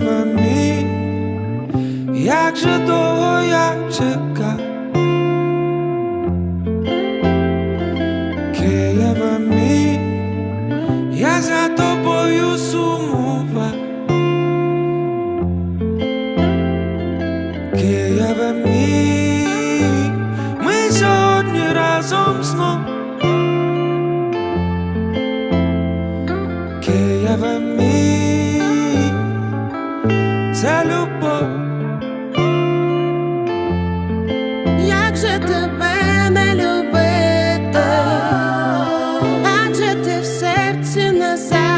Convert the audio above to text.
тебе мій, як же довго я чекав? Києва мій, я за тобою сумував. Києва мій, ми сьогодні разом знов. Києва мій це любов, як же тебе не любити, адже ти в серці на назад.